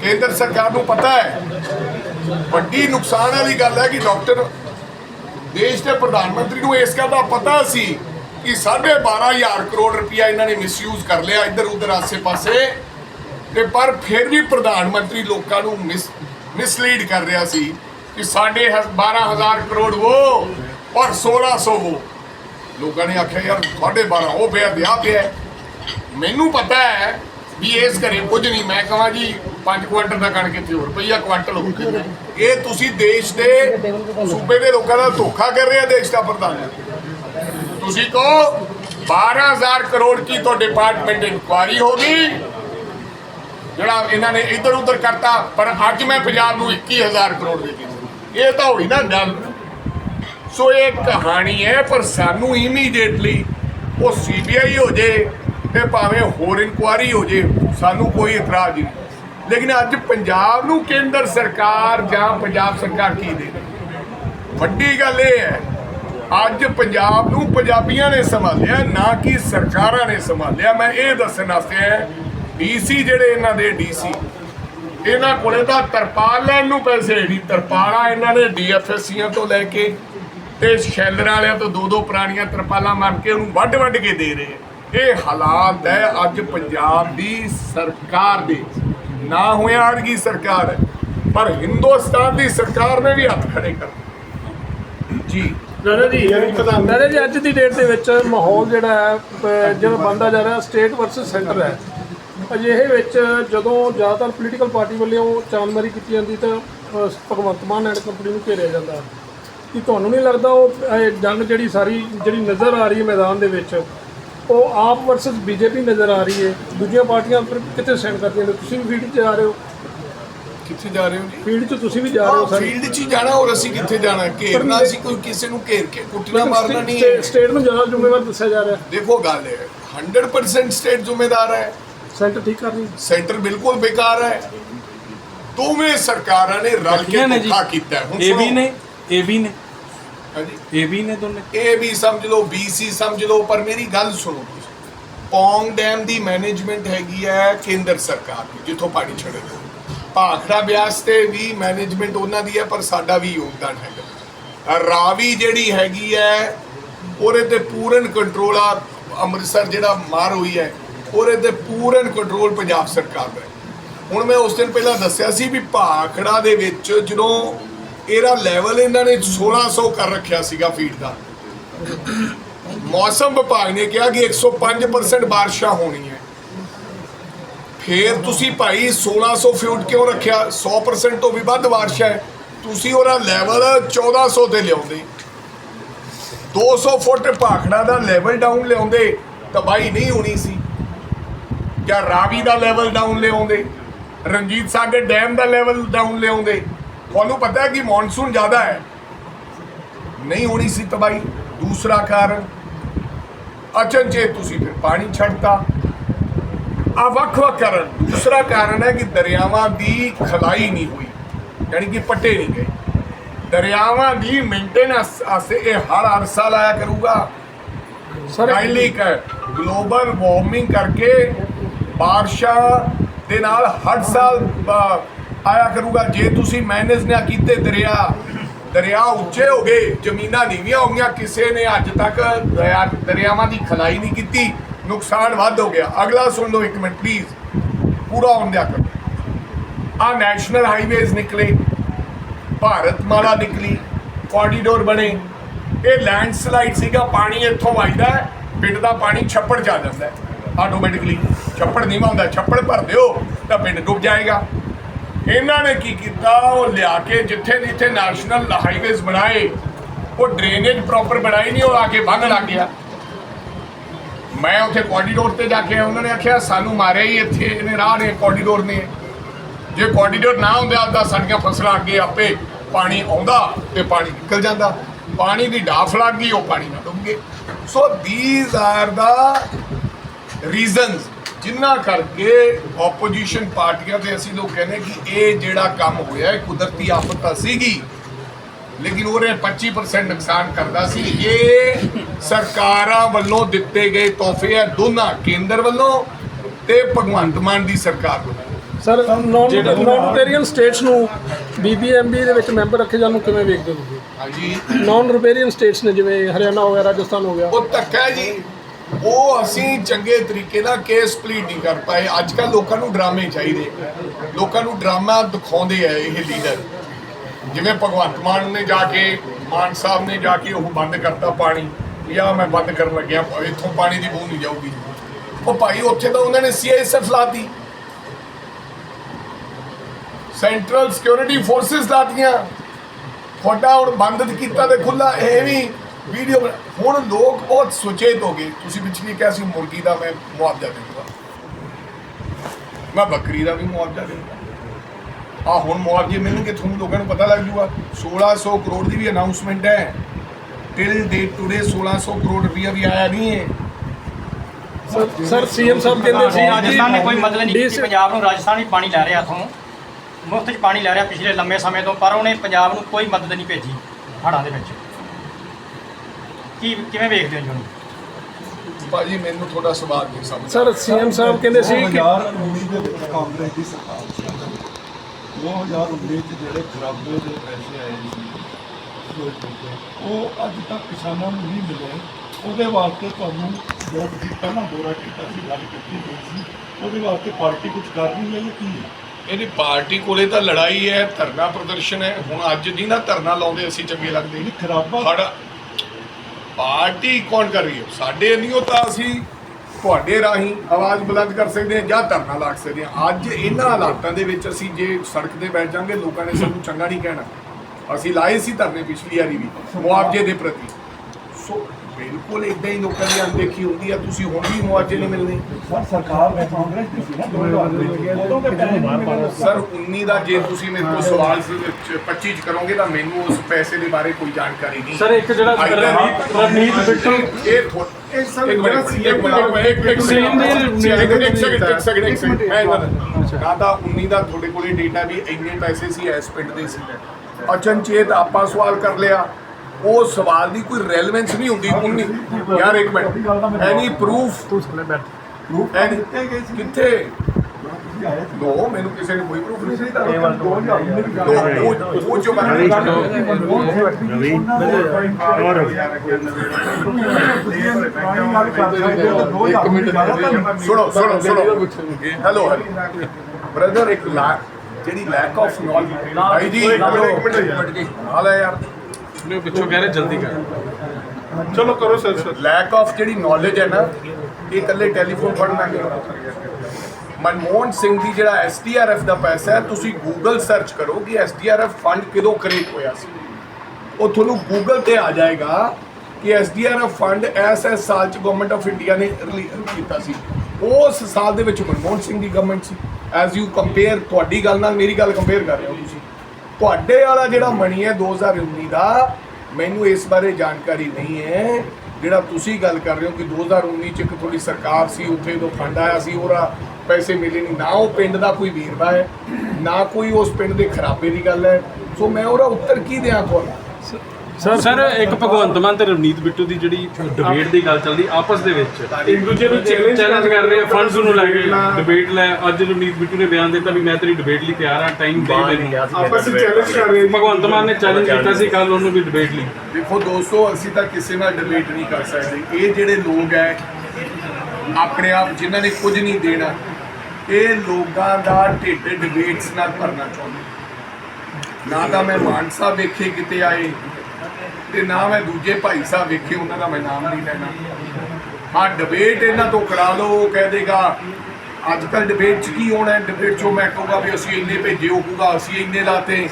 D: ਕੇਂਦਰ ਸਰਕਾਰ ਨੂੰ ਪਤਾ ਹੈ ਵੱਡੀ ਨੁਕਸਾਨ ਵਾਲੀ ਗੱਲ ਹੈ ਕਿ ਡਾਕਟਰ ਦੇਸ਼ ਦੇ ਪ੍ਰਧਾਨ ਮੰਤਰੀ ਨੂੰ ਇਸ ਗੱਲ ਦਾ ਪਤਾ ਸੀ ਕਿ 12500 ਕਰੋੜ ਰੁਪਇਆ ਇਹਨਾਂ ਨੇ ਮਿਸਯੂਜ਼ ਕਰ ਲਿਆ ਇੱਧਰ ਉੱਧਰ ਆਸੇ-ਪਾਸੇ। ਤੇ ਪਰ ਫਿਰ ਵੀ ਪ੍ਰਧਾਨ ਮੰਤਰੀ ਲੋਕਾਂ ਨੂੰ ਮਿਸ ਮਿਸਲੀਡ ਕਰ ਰਿਹਾ ਸੀ ਕਿ ਸਾਡੇ 12000 ਕਰੋੜ ਉਹ ਔਰ 1600 ਉਹ ਲੋਕਾਂ ਨੇ ਆਖਿਆ, ਯਾਰ 12.5 ਉਹ ਪਿਆ, ਵਿਆਹ ਪਿਆ ਮੈਨੂੰ ਪਤਾ ਹੈ ਵੀ ਇਸ ਘਰੇ ਕੁਝ ਨਹੀਂ। ਮੈਂ ਕਹਾਂ ਜੀ 5 ਕੁਆਂਟਲ ਦਾ ਕਣਕ ਇੱਥੇ ਹੋਰ ਰੁਪਈਆ ਕੁਆਂਟਲ ਹੋ। ਗਿਆ ਇਹ ਤੁਸੀਂ ਦੇਸ਼ ਦੇ ਸੂਬੇ ਦੇ ਲੋਕਾਂ ਦਾ ਧੋਖਾ ਕਰ ਰਹੇ ਆ, ਦੇਸ਼ ਦਾ ਪ੍ਰਧਾਨ। ਤੁਸੀਂ ਕਹੋ 12000 ਕਰੋੜ ਕੀ ਤੋਂ ਡਿਪਾਰਟਮੈਂਟ ਇਨਕੁਆਰੀ ਹੋ ਗਈ? ਜਿਹੜਾ ਇਹਨਾਂ ਨੇ ਇੱਧਰ ਉੱਧਰ ਕਰਤਾ, ਪਰ ਅੱਜ ਮੈਂ ਪੰਜਾਬ ਨੂੰ 21000 ਕਰੋੜ ਦੇ ਦਿੱਤੀ। ਇਹ ਤਾਂ ਹੋਈ ਨਾ ਗੱਲ। ਸੋ ਇਹ ਕਹਾਣੀ ਹੈ, ਪਰ ਸਾਨੂੰ ਇਮੀਡੀਏਟਲੀ ਉਹ ਸੀਬੀਆਈ ਹੋ ਜੇ ਤੇ ਭਾਵੇਂ ਹੋਰ ਇਨਕੁਆਰੀ ਹੋ ਜੇ, ਸਾਨੂੰ ਕੋਈ ਇਤਰਾਜ਼ ਨਹੀਂ। ਲੇਕਿਨ ਅੱਜ ਪੰਜਾਬ ਨੂੰ ਕੇਂਦਰ ਸਰਕਾਰ ਜਾਂ ਪੰਜਾਬ ਸਰਕਾਰ ਕੀ ਦੇ ਵੱਡੀ ਗੱਲ ਇਹ ਹੈ, ਅੱਜ ਪੰਜਾਬ ਨੂੰ ਪੰਜਾਬੀਆਂ ਨੇ ਸੰਭਾਲਿਆ, ਨਾ ਕਿ ਸਰਕਾਰਾਂ ਨੇ ਸੰਭਾਲਿਆ। ਮੈਂ ਇਹ ਦੱਸਣ ਵਾਸਤੇ ਹੈ ਡੀਸੀ ਜਿਹੜੇ ਇਹਨਾਂ ਦੇ ਡੀਸੀ ਇਹਨਾਂ ਕੋਲੇ ਤਾਂ ਤਰਪਾਲ ਲੈਣ ਨੂੰ ਪੈਸੇ ਨਹੀਂ ਤਰਪਾਲਾਂ ਇਹਨਾਂ ਨੇ ਡੀਐਫਐਸਸੀਆਂ ਤੋਂ ਲੈ ਕੇ ਤੇ ਸ਼ੈਲਰਾਂ ਵਾਲਿਆਂ ਤੋਂ ਦੋ ਦੋ ਪੁਰਾਣੀਆਂ ਤਰਪਾਲਾਂ ਮੰਨ ਕੇ ਉਹਨੂੰ ਵੱਢ ਵੱਢ ਕੇ ਦੇ ਰਹੇ ਆ। ਇਹ ਹਾਲਾਤ ਹੈ ਅੱਜ ਪੰਜਾਬ ਦੀ ਸਰਕਾਰ ਦੇ ਨਾ ਹੋਇਆ ਅੜਗੀ ਸਰਕਾਰ ਹੈ ਪਰ ਹਿੰਦੁਸਤਾਨ ਦੀ ਸਰਕਾਰ ਨੇ ਵੀ ਹੱਥ ਖੜੇ ਕਰ। ਜੀ
E: ਦਾਦਾ ਜੀ ਦਾਦਾ ਜੀ ਅੱਜ ਦੀ ਡੇਟ ਦੇ ਵਿੱਚ ਮਾਹੌਲ ਜਿਹੜਾ ਹੈ ਜਿਹੜਾ ਬਣਦਾ ਜਾ ਰਿਹਾ ਸਟੇਟ ਵਰਸਸ ਸੈਂਟਰ ਹੈ ਅਜਿਹੇ ਵਿੱਚ ਜਦੋਂ ਜ਼ਿਆਦਾਤਰ ਪੋਲੀਟੀਕਲ ਪਾਰਟੀ ਵੱਲੋਂ ਚਾਨਮਾਰੀ ਕੀਤੀ ਜਾਂਦੀ ਤਾਂ ਭਗਵੰਤ ਮਾਨ ਐਂਡ ਕੰਪਨੀ ਨੂੰ ਘੇਰਿਆ ਜਾਂਦਾ। ਕੀ ਤੁਹਾਨੂੰ ਨਹੀਂ ਲੱਗਦਾ ਉਹ ਜੰਗ ਜਿਹੜੀ ਸਾਰੀ ਜਿਹੜੀ ਨਜ਼ਰ ਆ ਰਹੀ ਹੈ ਮੈਦਾਨ ਦੇ ਵਿੱਚ ਉਹ ਆਪ ਵਰਸਸ ਬੀਜੇਪੀ ਨਜ਼ਰ ਆ ਰਹੀ ਹੈ? ਦੂਜੀਆਂ ਪਾਰਟੀਆਂ ਕਿੱਥੇ ਸੈਂਡ ਕਰਦੀਆਂ ਨੇ? ਤੁਸੀਂ ਵੀ ਫੀਲਡ 'ਚ ਜਾ ਰਹੇ ਹੋ।
D: ਕਿੱਥੇ ਜਾ ਰਹੇ ਹੋ ਜੀ?
E: ਫੀਲਡ 'ਚ ਤੁਸੀਂ ਵੀ ਜਾ ਰਹੇ ਹੋ ਸਾਰੇ।
D: ਫੀਲਡ 'ਚ ਹੀ ਜਾਣਾ ਹੋਰ ਅਸੀਂ ਕਿੱਥੇ ਜਾਣਾ? ਘੇਰਨਾ ਸੀ ਕੋਈ ਕਿਸੇ ਨੂੰ ਘੇਰ ਕੇ ਕੁੱਟਣਾ ਮਾਰਨਾ ਨਹੀਂ ਹੈ।
E: ਸਟੇਟ ਨੂੰ ਜ਼ਿਆਦਾ ਜ਼ਿੰਮੇਵਾਰ ਦੱਸਿਆ ਜਾ ਰਿਹਾ।
D: ਦੇਖੋ ਗੱਲ ਹੈ। 100% ਸਟੇਟ ਜ਼ਿੰਮੇਦਾਰ ਹੈ।
E: ਸੈਂਟਰ ਠੀਕ ਕਰ ਰਹੀ
D: ਸੈਂਟਰ ਬਿਲਕੁਲ ਬੇਕਾਰ ਹੈ। ਦੋਵੇਂ ਸਰਕਾਰਾਂ ਨੇ ਰਲ ਕੇ ਧੋਖਾ ਕੀਤਾ। ਹੁਣ
A: ਇਹ ਵੀ। ਨੇ ਇਹ ਵੀ ਨੇ।
D: ਹਾਂਜੀ।
A: ਇਹ ਵੀ ਨੇ ਦੋਨੇ।
D: ਇਹ ਵੀ ਸਮਝ ਲਓ BC ਸਮਝ ਲਓ ਪਰ ਮੇਰੀ ਗੱਲ ਸੁਣੋ ਪੌਂਗ ਡੈਮ ਦੀ ਮੈਨੇਜਮੈਂਟ ਹੈਗੀ ਹੈ ਕੇਂਦਰ ਸਰਕਾਰ ਦੀ ਜਿੱਥੋਂ ਪਾਣੀ ਛੱਡਦਾ ਭਾਖੜਾ ਬਿਆਸ ਤੇ ਵੀ ਮੈਨੇਜਮੈਂਟ ਉਹਨਾਂ ਦੀ ਹੈ ਪਰ ਸਾਡਾ ਵੀ ਯੋਗਦਾਨ ਹੈਗਾ। ਰਾਵੀ ਜਿਹੜੀ ਹੈਗੀ ਹੈ ਉਹਦੇ ਤੇ ਪੂਰਨ ਕੰਟਰੋਲ ਆ। ਅੰਮ੍ਰਿਤਸਰ ਜਿਹੜਾ ਮਾਰ ਹੋਈ ਹੈ ਉਹਦੇ ਤੇ ਪੂਰਨ ਕੰਟਰੋਲ ਪੰਜਾਬ ਸਰਕਾਰ ਦਾ ਹੁਣ ਮੈਂ ਉਸ ਦਿਨ ਪਹਿਲਾਂ ਦੱਸਿਆ ਸੀ ਵੀ ਭਾਖੜਾ ਦੇ ਵਿੱਚ ਜਦੋਂ ਇਹਦਾ ਲੈਵਲ ਇਹਨਾਂ ਨੇ 1600 ਕਰ ਰੱਖਿਆ ਸੀਗਾ ਫੀਟ ਦਾ, ਮੌਸਮ ਵਿਭਾਗ ਨੇ ਕਿਹਾ ਕਿ 105% ਬਾਰਿਸ਼ਾਂ ਹੋਣੀਆਂ ਫੇਰ ਤੁਸੀਂ ਭਾਈ 1600 ਫੀਟ ਕਿਉਂ ਰੱਖਿਆ? 100% ਤੋਂ ਵੀ ਵੱਧ ਬਾਰਿਸ਼ਾਂ ਹੈ। ਤੁਸੀਂ ਉਹਦਾ ਲੈਵਲ 1400 ਤੇ ਲਿਆਉਂਦੇ। 200 ਫੁੱਟ ਭਾਖੜਾ ਦਾ ਲੈਵਲ ਡਾਊਨ ਲਿਆਉਂਦੇ ਤਬਾਹੀ ਨਹੀਂ ਹੋਣੀ ਸੀ। ਜਾਂ ਰਾਵੀ ਦਾ ਲੈਵਲ ਡਾਊਨ ਲਿਆਉਂਦੇ ਰਣਜੀਤ ਸਾਗਰ ਡੈਮ ਦਾ ਲੈਵਲ ਡਾਊਨ ਲਿਆਉਂਦੇ। ਤੁਹਾਨੂੰ ਪਤਾ ਹੈ ਕਿ ਮੌਨਸੂਨ ਜ਼ਿਆਦਾ ਹੈ। ਨਹੀਂ ਹੋਣੀ ਸੀ ਤਬਾਈ ਦੂਸਰਾ ਕਾਰਨ ਅਚਨਚੇਤ ਤੁਸੀਂ ਫਿਰ ਪਾਣੀ ਛੱਡਤਾ। ਆ ਵੱਖ ਵੱਖ ਕਾਰਨ। ਦੂਸਰਾ ਕਾਰਨ ਹੈ ਕਿ ਦਰਿਆਵਾਂ ਦੀ ਖਲਾਈ ਨਹੀਂ ਹੋਈ ਯਾਨੀ ਕਿ ਪੱਟੇ ਨਹੀਂ ਗਏ। ਦਰਿਆਵਾਂ ਦੀ ਮੇਨਟੇਨੈਂਸ ਆਸੇ ਇਹ ਹਰ ਸਾਲ ਆਇਆ ਕਰੂਗਾ।
E: ਸਰ
D: ਕਾਈਲੀ ਗਲੋਬਲ ਵਾਰਮਿੰਗ ਕਰਕੇ ਬਾਰਿਸ਼ਾਂ ਦੇ ਨਾਲ ਹਰ ਸਾਲ ਆਇਆ ਕਰੂਗਾ। ਜੇ ਤੁਸੀਂ ਮੈਨੇਜ ਨਾ ਕੀਤੇ ਦਰਿਆ ਦਰਿਆ ਉੱਚੇ ਹੋ ਗਏ, ਜ਼ਮੀਨਾਂ ਨੀਵੀਆਂ ਹੋ ਗਈਆਂ, ਕਿਸੇ ਨੇ ਅੱਜ ਤੱਕ ਦਰਿਆ- ਦਰਿਆਵਾਂ ਦੀ ਖਲਾਈ ਨਹੀਂ ਕੀਤੀ, ਨੁਕਸਾਨ ਵੱਧ ਹੋ ਗਿਆ। ਅਗਲਾ ਸੁਣ ਲਓ ਇੱਕ ਮਿੰਟ ਪਲੀਜ਼ ਪੂਰਾ ਹੋਣ ਦਿਆ ਕਰੋ। ਆ ਨੈਸ਼ਨਲ ਹਾਈਵੇਜ਼ ਨਿਕਲੇ, ਭਾਰਤ ਮਾਲਾ ਨਿਕਲੀ ਕੋਰੀਡੋਰ ਬਣੇ। ਇਹ ਲੈਂਡਸਲਾਈਡ ਸੀਗਾ, ਪਾਣੀ ਇੱਥੋਂ ਵਜਦਾ ਪਿੰਡ ਦਾ ਪਾਣੀ ਛੱਪੜ ਜਾ ਜਾਂਦਾ ਆਟੋਮੈਟਿਕਲੀ ਛੱਪੜ ਨਹੀਂ ਹੁੰਦਾ ਛੱਪੜ ਭਰ ਦਿਓ ਤਾਂ ਪਿੰਡ ਡੁੱਬ ਜਾਏਗਾ। ਇਹਨਾਂ ਨੇ ਕੀ ਕੀਤਾ? ਉਹ ਲਿਆ ਕੇ ਜਿੱਥੇ ਜਿੱਥੇ ਨੈਸ਼ਨਲ ਹਾਈਵੇਜ਼ ਬਣਾਏ, ਉਹ ਡਰੇਨੇਜ ਪ੍ਰੋਪਰ ਬਣਾਈ ਨਹੀਂ ਉਹ ਆ ਕੇ ਬੰਨ ਲੱਗ ਗਿਆ। ਮੈਂ ਉੱਥੇ ਕੋਰੀਡੋਰ ਤੇ ਜਾ ਕੇ ਉਹਨਾਂ ਨੇ ਆਖਿਆ, ਸਾਨੂੰ ਮਾਰਿਆ ਹੀ ਇੱਥੇ, ਇਹਨੇ ਰਾਹ ਨੇ ਕੋਰੀਡੋਰ ਨੇ। ਜੇ ਕੋਰੀਡੋਰ ਨਾ ਹੁੰਦਾ ਤਾਂ ਸਾਡੀਆਂ ਫਸਲਾਂ ਅੱਗੇ ਆਪੇ ਪਾਣੀ ਆਉਂਦਾ ਤੇ ਪਾਣੀ ਨਿਕਲ ਜਾਂਦਾ। ਪਾਣੀ ਦੀ ਡਾਫ ਲੱਗ ਗਈ, ਉਹ ਪਾਣੀ ਨਾ ਡੁੱਬ ਗਏ। So these are the reasons ਜਿੰਨਾ ਕਰਕੇ ਆਪੋਜੀਸ਼ਨ ਪਾਰਟੀਆਂ ਤੇ ਅਸੀਂ ਲੋਕ ਕਹਿੰਦੇ ਕਿ ਇਹ ਜਿਹੜਾ ਕੰਮ ਹੋਇਆ ਇਹ ਕੁਦਰਤੀ ਆਫਤ ਤਾਂ ਸੀਗੀ ਲੇਕਿਨ ਉਹਨੇ 25% ਨੁਕਸਾਨ ਕਰਦਾ ਸੀ। ਇਹ ਸਰਕਾਰਾਂ ਵੱਲੋਂ ਦਿੱਤੇ ਗਏ ਤੋਹਫੇ ਹੈ ਦੋਨਾਂ ਕੇਂਦਰ ਵੱਲੋਂ ਤੇ ਭਗਵੰਤ ਮਾਨ ਦੀ ਸਰਕਾਰ ਵੱਲੋਂ।
E: ਸਰ ਨੌਨ ਰਿਪੇਰੀਅਨ ਸਟੇਟਸ ਨੂੰ ਬੀਬੀਐਮਬੀ ਦੇ ਵਿੱਚ ਮੈਂਬਰ ਰੱਖੇ ਜਾਣ ਨੂੰ ਕਿਵੇਂ ਵੇਖਦੇ ਹੋ ਤੁਸੀਂ?
D: ਹਾਂਜੀ।
E: ਨੌਨ ਰਿਪੇਰੀਅਨ ਸਟੇਟਸ ਨੇ ਜਿਵੇਂ ਹਰਿਆਣਾ ਹੋ ਗਿਆ ਰਾਜਸਥਾਨ ਹੋ ਗਿਆ।
D: ਉਹ ਧੱਕਾ ਹੈ ਜੀ। ਉਹ ਅਸੀਂ ਚੰਗੇ ਤਰੀਕੇ ਨਾਲ ਕੇਸ ਪਲੀਟ ਨਹੀਂ ਕਰ ਪਾਏ। ਅੱਜ ਕੱਲ ਲੋਕਾਂ ਨੂੰ ਡਰਾਮੇ ਚਾਹੀਦੇ। ਲੋਕਾਂ ਨੂੰ ਡਰਾਮਾ ਦਿਖਾਉਂਦੇ ਆ ਇਹ ਲੀਡਰ ਜਿਵੇਂ ਭਗਵੰਤ ਮਾਨ ਨੇ ਜਾ ਕੇ, ਮਾਨ ਸਾਹਿਬ ਨੇ ਜਾ ਕੇ ਉਹ ਬੰਦ ਕਰਤਾ ਪਾਣੀ। ਜਾਂ ਮੈਂ ਬੰਦ ਕਰਨ ਲੱਗਿਆ, ਇੱਥੋਂ ਪਾਣੀ ਦੀ ਬੂੰਦ ਨਹੀਂ ਜਾਊਗੀ। ਉਹ ਭਾਈ ਉੱਥੇ ਤਾਂ ਉਹਨਾਂ ਨੇ ਸੀਆਈਐਸਐਫ ਲਾਤੀ। ਸੈਂਟਰਲ ਸਿਕਿਉਰਿਟੀ ਫੋਰਸਸ ਲਾਤੀਆਂ। ਤੁਹਾਡਾ ਹੁਣ ਬੰਦ ਕੀਤਾ ਤੇ ਖੁੱਲਾ ਇਹ ਵੀ ਵੀਡੀਓ ਹੁਣ ਲੋਕ ਬਹੁਤ ਸੁਚੇਤ ਹੋ ਗਏ। ਤੁਸੀਂ ਪਿਛਲੀ ਕਿਹਾ ਸੀ ਮੁਰਗੀ ਦਾ ਮੈਂ ਮੁਆਵਜ਼ਾ ਦੇਵਾਂਗਾ ਮੈਂ ਬੱਕਰੀ ਦਾ ਵੀ ਮੁਆਵਜ਼ਾ ਦੇਵਾਂਗਾ ਆ ਹੁਣ ਮੁਆਵਜ਼ੇ ਮਿਲਣਗੇ ਤੁਹਾਨੂੰ ਲੋਕਾਂ ਨੂੰ ਪਤਾ ਲੱਗ ਜੂਗਾ। 1600 ਕਰੋੜ ਦੀ ਵੀ ਅਨਾਉਂਸਮੈਂਟ ਹੈ। ਟਿਲ ਡੇਟ ਟੂਡੇ 1600 ਕਰੋੜ ਰੁਪਇਆ ਵੀ ਆਇਆ ਨਹੀਂ ਹੈ।
E: ਸਰ- ਸੀਐਮ ਸਾਹਿਬ ਕਹਿੰਦੇ ਸੀ
C: ਰਾਜਸਥਾਨ ਨੇ ਕੋਈ ਮਦਦ ਨਹੀਂ
E: ਡੀ-
C: ਕੀਤੀ ਪੰਜਾਬ ਨੂੰ ਰਾਜਸਥਾਨ ਹੀ ਪਾਣੀ ਲੈ ਰਿਹਾ ਇੱਥੋਂ। ਮੁਫਤ 'ਚ ਪਾਣੀ ਲੈ ਰਿਹਾ ਪਿਛਲੇ ਲੰਮੇ ਸਮੇਂ ਤੋਂ ਪਰ ਉਹਨੇ ਪੰਜਾਬ ਨੂੰ ਕੋਈ ਮਦਦ ਨਹੀਂ ਭੇਜੀ। ਹੜ੍ਹਾਂ ਦੇ ਵਿੱਚ। ਕੀ ਕਿਵੇਂ ਵੇਖਦੇ ਹੋ ਜੀ ਉਹਨੂੰ
D: ਭਾਜੀ ਮੈਨੂੰ ਤੁਹਾਡਾ ਸਵਾਲ ਨਹੀਂ ਸਮਝ
E: ਸਰ ਸੀਐਮ ਸਾਹਿਬ ਕਹਿੰਦੇ ਸੀ ਕਿ
F: 2019 ਦੇ ਵਿੱਚ ਕਾਂਗਰਸ ਦੀ ਸਰਕਾਰ ਸੀ। 2019 ਚ ਜਿਹੜੇ ਖਰਾਬੇ ਦੇ ਪੈਸੇ ਆਏ ਸੀ ਉਹ ਅੱਜ ਤੱਕ ਕਿਸਾਨਾਂ ਨੂੰ ਨਹੀਂ ਮਿਲੇ। ਉਹਦੇ ਵਾਸਤੇ ਤੁਹਾਨੂੰ ਜਿਹੜਾ ਤੁਸੀਂ ਪਹਿਲਾਂ ਦੌਰਾ ਕੀਤਾ ਸੀ ਗੱਲ ਕੀਤੀ ਗਈ ਸੀ ਉਹਦੇ ਵਾਸਤੇ ਪਾਰਟੀ ਕੁਝ ਕਰ ਰਹੀ ਹੈ ਜਾਂ ਕੀ ਹੈ?
D: ਇਹਦੀ ਪਾਰਟੀ ਕੋਲੇ ਤਾਂ ਲੜਾਈ ਹੈ ਧਰਨਾ ਪ੍ਰਦਰਸ਼ਨ ਹੈ। ਹੁਣ ਅੱਜ ਦੀ ਨਾ ਧਰਨਾ ਲਾਉਂਦੇ ਅਸੀਂ ਚੰਗੇ ਲੱਗਦੇ।
F: ਇਹ ਖਰਾਬਾ
D: ਸਾਡਾ ਪਾਰਟੀ ਕੌਣ ਕਰ ਰਹੀ ਹੈ? ਸਾਡੇ ਨਹੀਂ ਤਾਂ ਅਸੀਂ ਤੁਹਾਡੇ ਰਾਹੀਂ ਆਵਾਜ਼ ਬੁਲੰਦ ਕਰ ਸਕਦੇ ਹਾਂ ਜਾਂ ਧਰਨਾ ਲਾ ਸਕਦੇ ਹਾਂ। ਅੱਜ ਇਹਨਾਂ ਹਾਲਾਤਾਂ ਦੇ ਵਿੱਚ ਅਸੀਂ ਜੇ ਸੜਕ ਤੇ ਬੈਠ ਜਾਾਂਗੇ, ਲੋਕਾਂ ਨੇ ਸਾਨੂੰ ਚੰਗਾ ਨਹੀਂ ਕਹਿਣਾ। ਅਸੀਂ ਲਾਏ ਸੀ ਧਰਨੇ ਪਿਛਲੀ ਵਾਰੀ ਵੀ, ਮੁਆਵਜ਼ੇ ਦੇ ਪ੍ਰਤੀ। ਸੋ ਬਿਲਕੁਲ ਇਦਾਂ ਹੀ ਲੋਕਾਂ ਦੀ ਅਣਦੇਖੀ ਹੁੰਦੀ ਆ ਤੁਸੀਂ ਹੁਣ ਵੀ ਮੁਆਵਜ਼ੇ ਨਹੀਂ ਮਿਲਣੇ।
F: ਸਰ ਸਰਕਾਰ ਨੇ ਕਾਂਗਰਸ ਦੀ ਸੀ ਨਾ 2019 ਉਦੋਂ ਤੇ ਪੈਸੇ ਨਹੀਂ ਮਿਲੇ
D: ਸਰ 19 ਦਾ ਜੇ ਤੁਸੀਂ ਮੇਰੇ ਤੋਂ ਸਵਾਲ ਸੀ ਵਿੱਚ 25 ਚ ਕਰੋਗੇ ਤਾਂ ਮੈਨੂੰ ਉਸ ਪੈਸੇ ਦੇ ਬਾਰੇ ਕੋਈ ਜਾਣਕਾਰੀ ਨਹੀਂ।
A: ਸਰ ਇੱਕ ਜਿਹੜਾ
D: ਦਾ
A: ਰਵਨੀਤ ਬਿੱਟੂ
D: ਇਹ
B: ਇਹ ਸਰ
D: ਇੱਕ ਮਿੰਟ ਇੱਕ ਮਿੰਟ ਇੱਕ
A: CM ਦੇ
D: ਇੱਕ ਸੈਕਿੰਡ ਇੱਕ ਸੈਕਿੰਡ ਇੱਕ ਸੈਕਿੰਡ ਮੈਂ ਇਹਨਾਂ ਦਾ ਨਾ ਤਾਂ 19 ਦਾ ਤੁਹਾਡੇ ਕੋਲੇ ਡੇਟਾ ਵੀ ਇੰਨੇ ਪੈਸੇ ਸੀ ਇਸ ਪਿੰਡ ਦੇ ਸੀ। ਅਚਨਚੇਤ ਆਪਾਂ ਸਵਾਲ ਕਰ ਲਿਆ। ਉਹ ਸਵਾਲ ਦੀ ਕੋਈ ਰੈਲੇਵੈਂਸ ਨਹੀਂ ਹੁੰਦੀ 19 ਯਾਰ ਇੱਕ minute. Any proof proof any ਕਿੱਥੇ? ਦੋ ਮੈਨੂੰ ਕਿਸੇ ਨੇ ਕੋਈ ਪ੍ਰੂਫ ਨਹੀਂ ਦਿੱਤਾ। ਦੋ ਉਹ ਉਹ ਜੋ ਮੈਂ ਸੁਣੋ ਸੁਣੋ ਸੁਣੋ। ਹੈਲੋ ਬ੍ਰਦਰ ਇੱਕ ਲੱਖ ਜਿਹੜੀ ਲੈਕ ਆਫ ਨੌਲੇਜ ਭਾਈ ਜੀ ਇੱਕ ਮਿੰਟ ਇੱਕ ਮਿੰਟ ਜੀ ਹਾਲ ਹੈ ਯਾਰ।
A: ਨੇ ਪਿੱਛੋਂ ਕਹਿ ਰਹੇ ਜਲਦੀ ਕਰ।
B: ਚਲੋ ਕਰੋ ਸਰ ਸਰ।
D: ਲੈਕ ਆਫ ਜਿਹੜੀ ਨੌਲੇਜ ਹੈ ਨਾ ਇਹ ਇਕੱਲੇ ਟੈਲੀਫੋਨ ਪੜਨਾ ਨਹੀਂ ਮਨਮੋਹਨ ਸਿੰਘ ਦੀ ਜਿਹੜਾ ਐਸਡੀਆਰਐਫ ਦਾ ਪੈਸਾ ਹੈ ਤੁਸੀਂ ਗੂਗਲ ਸਰਚ ਕਰੋ ਕਿ ਐਸਡੀਆਰਐਫ ਫੰਡ ਕਦੋਂ ਕ੍ਰੀਏਟ ਹੋਇਆ ਸੀ। ਉਹ ਤੁਹਾਨੂੰ ਗੂਗਲ ਤੇ ਆ ਜਾਏਗਾ ਕਿ ਐਸਡੀਆਰਐਫ ਫੰਡ ਐਸ ਐਸ ਸਾਲ ਚ ਗਵਰਨਮੈਂਟ ਆਫ ਇੰਡੀਆ ਨੇ ਰਿਲੀਜ਼ ਕੀਤਾ ਸੀ। ਉਸ ਸਾਲ ਦੇ ਵਿੱਚ ਮਨਮੋਹਨ ਸਿੰਘ ਦੀ ਗਵਰਨਮੈਂਟ ਸੀ। ਐਜ਼ ਯੂ ਕੰਪੇਅਰ ਤੁਹਾਡੀ ਗੱਲ ਨਾਲ ਮੇਰੀ ਗੱਲ ਕੰਪੇਅਰ ਕਰ ਰਹੇ ਹੋ ਤੁਸੀਂ। ਤੁਹਾਡੇ ਵਾਲਾ ਜਿਹੜਾ ਮਣੀ ਹੈ 2019 ਦਾ, ਮੈਨੂੰ ਇਸ ਬਾਰੇ ਜਾਣਕਾਰੀ ਨਹੀਂ ਹੈ। ਜਿਹੜਾ ਤੁਸੀਂ ਗੱਲ ਕਰ ਰਹੇ ਹੋ ਕਿ 2019 ਚ ਇੱਕ ਤੁਹਾਡੀ ਸਰਕਾਰ ਸੀ, ਉੱਥੇ ਤੋਂ ਫੰਡ ਆਇਆ ਸੀ, ਉਹਦਾ ਪੈਸੇ ਮਿਲੇ ਨਹੀਂ। ਨਾ ਉਹ ਪਿੰਡ ਦਾ ਕੋਈ ਵੀਰਵਾ ਹੈ, ਨਾ ਕੋਈ ਉਸ ਪਿੰਡ ਦੇ ਖਰਾਬੇ ਦੀ ਗੱਲ ਹੈ। ਸੋ ਮੈਂ ਉਹਦਾ ਉੱਤਰ ਕੀ ਦਿਆਂ ਤੁਹਾਨੂੰ?
A: ਸਰ ਇੱਕ ਭਗਵੰਤ ਮਾਨ ਤੇ ਰਵਨੀਤ ਬਿੱਟੂ ਦੀ ਜਿਹੜੀ ਡਿਬੇਟ ਦੀ ਗੱਲ ਚੱਲਦੀ ਆਪਸ ਦੇ ਵਿੱਚ।
B: ਇੱਕ ਦੂਜੇ ਨੂੰ ਚੈਲੰਜ
A: ਚੈਲੰਜ ਕਰ ਰਹੇ ਆ ਫੰਡਸ ਨੂੰ ਲੈ ਕੇ ਡਿਬੇਟ ਲੈ। ਅੱਜ ਰਵਨੀਤ ਬਿੱਟੂ ਨੇ ਬਿਆਨ ਦਿੱਤਾ ਵੀ ਮੈਂ ਤੇਰੀ ਡਿਬੇਟ ਲਈ ਤਿਆਰ ਆ ਟਾਈਮ ਦੇ ਮੈਨੂੰ
B: ਆਪਸ ਵਿੱਚ ਚੈਲੰਜ ਕਰ ਰਹੇ
A: ਭਗਵੰਤ ਮਾਨ ਨੇ ਚੈਲੰਜ ਕੀਤਾ ਸੀ ਕੱਲ ਉਹਨੂੰ ਵੀ ਡਿਬੇਟ ਲਈ।
D: ਦੇਖੋ ਦੋਸਤੋ ਅਸੀਂ ਤਾਂ ਕਿਸੇ ਨਾਲ ਡਿਬੇਟ ਨਹੀਂ ਕਰ ਸਕਦੇ। ਇਹ ਜਿਹੜੇ ਲੋਕ ਹੈ ਆਪਣੇ ਆਪ ਜਿਨ੍ਹਾਂ ਨੇ ਕੁਝ ਨਹੀਂ ਦੇਣਾ ਇਹ ਲੋਕਾਂ ਦਾ ਢਿੱਡ ਡਿਬੇਟਸ ਨਾਲ ਭਰਨਾ ਚਾਹੁੰਦੇ। ਨਾ ਤਾਂ ਮੈਂ ਮਾਨ ਸਾਹਿਬ ਵੇਖੇ ਕਿਤੇ ਆਏ ਤੇ ਨਾ ਮੈਂ ਦੂਜੇ ਭਾਈ ਸਾਹਿਬ ਵੇਖੇ, ਉਹਨਾਂ ਦਾ ਮੈਂ ਨਾਮ ਨਹੀਂ ਲੈਣਾ। ਹਾਂ ਡਿਬੇਟ ਇਹਨਾਂ ਤੋਂ ਕਰਾ ਲਓ, ਉਹ ਕਹਿ ਦੇਗਾ ਅੱਜ ਕੱਲ ਡਿਬੇਟ 'ਚ ਕੀ ਹੋਣਾ ਹੈ? ਡਿਬੇਟ 'ਚੋਂ ਮੈਂ ਕਹੂੰਗਾ ਵੀ ਅਸੀਂ ਇੰਨੇ ਭੇਜੇ ਉਹ ਕਹੂਗਾ ਅਸੀਂ ਇੰਨੇ ਲਾਤੇ।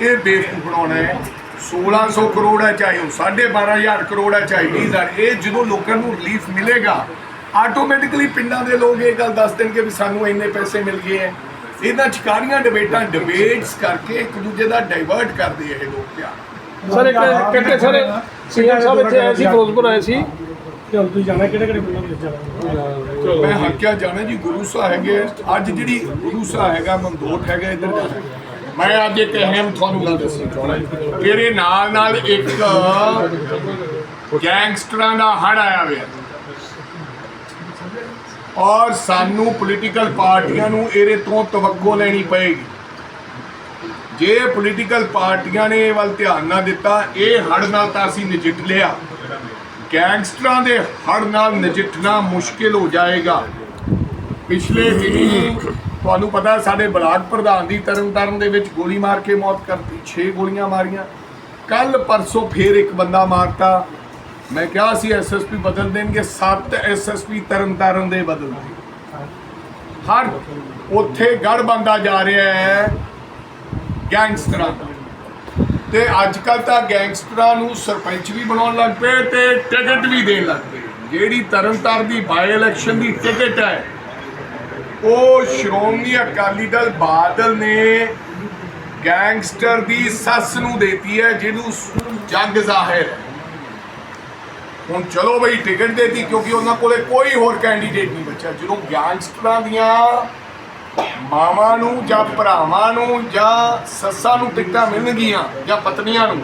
D: ਇਹ ਬੇਵਕੂਫ ਬਣਾਉਣਾ ਹੈ। 1600 ਕਰੋੜ ਹੈ ਚਾਹੇ ਉਹ 12500 ਕਰੋੜ ਹੈ, ਚਾਹੇ 20000 ਇਹ ਜਦੋਂ ਲੋਕਾਂ ਨੂੰ ਰਿਲੀਫ ਮਿਲੇਗਾ ਆਟੋਮੈਟਿਕਲੀ ਪਿੰਡਾਂ ਦੇ ਲੋਕ ਇਹ ਗੱਲ ਦੱਸ ਦੇਣਗੇ ਵੀ ਸਾਨੂੰ ਇੰਨੇ ਪੈਸੇ ਮਿਲ ਗਏ ਹੈ। ਇਹਨਾਂ ਚਕਾਰੀਆਂ ਡਿਬੇਟਾਂ ਡਿਬੇਟਸ ਕਰਕੇ ਇੱਕ ਦੂਜੇ ਦਾ ਡਾਈਵਰਟ ਕਰਦੇ ਇਹ ਲੋਕ ਪਿਆਰ
E: ਸਰ ਇੱਕ ਕਹਿੰਦੇ ਸਰ ਸੀਐਮ ਸਾਹਿਬ ਇੱਥੇ ਆਏ ਸੀ ਫਿਰੋਜ਼ਪੁਰ ਆਏ ਸੀ।
D: ਮੈਂ ਹੱਕਿਆ ਜਾਣਾ ਜੀ ਗੁਰੂ ਸਾਹਿਬ ਹੈਗੇ। ਅੱਜ ਜਿਹੜੀ ਗੁਰੂ ਸਾਹਿਬ ਹੈਗਾ ਮੰਦੋਟ ਹੈਗਾ ਇੱਧਰ ਜਾਣਾ ਮੈਂ ਅੱਜ ਇੱਕ ਅਹਿਮ ਤੁਹਾਨੂੰ ਗੱਲ ਦੱਸਣੀ ਚਾਹੁੰਦਾ ਮੇਰੇ ਨਾਲ ਨਾਲ ਇੱਕ ਗੈਂਗਸਟਰਾਂ ਦਾ ਹੜ ਆਇਆ ਹੋਇਆ। ਔਰ ਸਾਨੂੰ ਪੋਲੀਟੀਕਲ ਪਾਰਟੀਆਂ ਨੂੰ ਇਹਦੇ ਤੋਂ ਤਵੱਕੋ ਲੈਣੀ ਪਏਗੀ। ਜੇ ਪੋਲੀਟੀਕਲ ਪਾਰਟੀਆਂ ਨੇ ਇਹ ਵੱਲ ਧਿਆਨ ਨਾ ਦਿੱਤਾ, ਇਹ ਹੜ ਨਾਲ ਤਾਂ ਅਸੀਂ ਨਜਿੱਠ ਲਿਆ। ਗੈਂਗਸਟਰਾਂ ਦੇ ਹੜ ਨਾਲ ਨਜਿੱਠਣਾ ਮੁਸ਼ਕਿਲ ਹੋ ਜਾਏਗਾ। ਪਿਛਲੇ ਦਿਨੀ ਤੁਹਾਨੂੰ ਪਤਾ ਸਾਡੇ ਬਲਾਕ ਪ੍ਰਧਾਨ ਦੀ ਤਰਨਤਾਰਨ ਦੇ ਵਿੱਚ ਗੋਲੀ ਮਾਰ ਕੇ ਮੌਤ ਕਰਤੀ 6 ਗੋਲੀਆਂ ਮਾਰੀਆਂ। ਕੱਲ ਪਰਸੋਂ ਫੇਰ ਇੱਕ ਬੰਦਾ ਮਾਰਤਾ। ਮੈਂ ਕਿਹਾ ਸੀ ਐਸਐਸਪੀ ਬਦਲ ਦੇਣਗੇ 7 ਐਸਐਸਪੀ ਤਰਨਤਾਰਨ ਦੇ ਬਦਲ ਹਰ ਉੱਥੇ ਗੜ ਬੰਦਾ ਜਾ ਰਿਹਾ ਹੈ ਗੈਂਗਸਟਰਾਂ ਦਾ। ਤੇ ਅੱਜ ਕੱਲ ਤਾਂ ਗੈਂਗਸਟਰਾਂ ਨੂੰ ਸਰਪੰਚ ਵੀ ਬਣਾਉਣ ਲੱਗ ਪਏ ਤੇ ਟਿਕਟ ਵੀ ਦੇਣ ਲੱਗ ਪਏ। ਜਿਹੜੀ ਤਰਨਤਾਰਨ ਦੀ ਬਾਈ ਇਲੈਕਸ਼ਨ ਦੀ ਟਿਕਟ ਹੈ, ਉਹ ਸ਼੍ਰੋਮਣੀ ਅਕਾਲੀ ਦਲ ਬਾਦਲ ਨੇ ਗੈਂਗਸਟਰ ਦੀ ਸੱਸ ਨੂੰ ਦੇਤੀ ਹੈ, ਜਿਹਨੂੰ ਜੱਗ ਜ਼ਾਹਿਰ ਹੈ। ਹੁਣ ਚਲੋ ਬਈ, ਟਿਕਟ ਦੇਤੀ, ਕਿਉਂਕਿ ਉਹਨਾਂ ਕੋਲੇ ਕੋਈ ਹੋਰ ਕੈਂਡੀਡੇਟ ਨਹੀਂ ਬਚਿਆ। ਜਦੋਂ ਗੈਂਗਸਟਰਾਂ ਦੀਆਂ ਮਾਵਾਂ ਨੂੰ ਜਾਂ ਭਰਾਵਾਂ ਨੂੰ ਜਾਂ ਸੱਸਾਂ ਨੂੰ ਟਿਕਟਾਂ ਮਿਲਣਗੀਆਂ ਜਾਂ ਪਤਨੀਆਂ ਨੂੰ,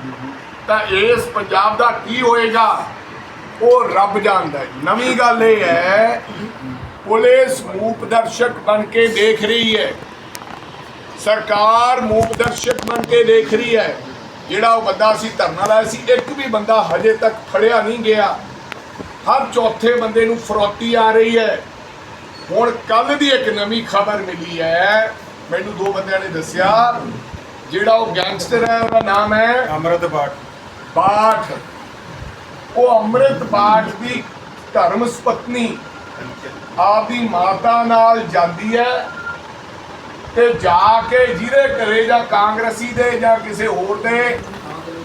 D: ਤਾਂ ਇਸ ਪੰਜਾਬ ਦਾ ਕੀ ਹੋਏਗਾ? ਉਹ ਰੱਬ ਜਾਣਦਾ ਹੈ। ਨਵੀਂ ਗੱਲ ਇਹ ਹੈ, ਪੁਲਿਸ ਮੂਕ ਦਰਸ਼ਕ ਬਣ ਕੇ ਦੇਖ ਰਹੀ ਹੈ। ਸਰਕਾਰ ਮੂਕ ਦਰਸ਼ਕ ਬਣ ਕੇ ਦੇਖ ਰਹੀ ਹੈ। ਜਿਹੜਾ ਉਹ ਬੰਦਾ ਸੀ, ਧਰਨਾ ਲਾਇਆ ਸੀ, ਇੱਕ ਵੀ ਬੰਦਾ ਹਜੇ ਤੱਕ ਫੜਿਆ ਨਹੀਂ ਗਿਆ। ਹਰ ਚੌਥੇ ਬੰਦੇ ਨੂੰ ਫਰੋਤੀ ਆ ਰਹੀ ਹੈ। ਹੁਣ ਕੱਲ ਦੀ ਇੱਕ ਨਵੀਂ ਖਬਰ ਮਿਲੀ ਹੈ। ਮੈਨੂੰ ਦੋ ਬੰਦਿਆਂ ਨੇ ਦੱਸਿਆ ਜਿਹੜਾ ਉਹ ਗੈਂਗਸਟਰ ਹੈ ਉਹਦਾ ਨਾਮ ਹੈ
B: ਅਮਰਤ ਬਾਟ
D: ਬਾਠ ਉਹ ਅੰਮ੍ਰਿਤ ਬਾਠ ਦੀ ਧਰਮ ਪਤਨੀ ਆਪਦੀ ਮਾਤਾ ਨਾਲ ਜਾਂਦੀ ਹੈ ਤੇ ਜਾ ਕੇ ਜਿਹਦੇ ਘਰੇ ਜਾਂ ਕਾਂਗਰਸੀ ਦੇ ਜਾਂ ਕਿਸੇ ਹੋਰ ਦੇ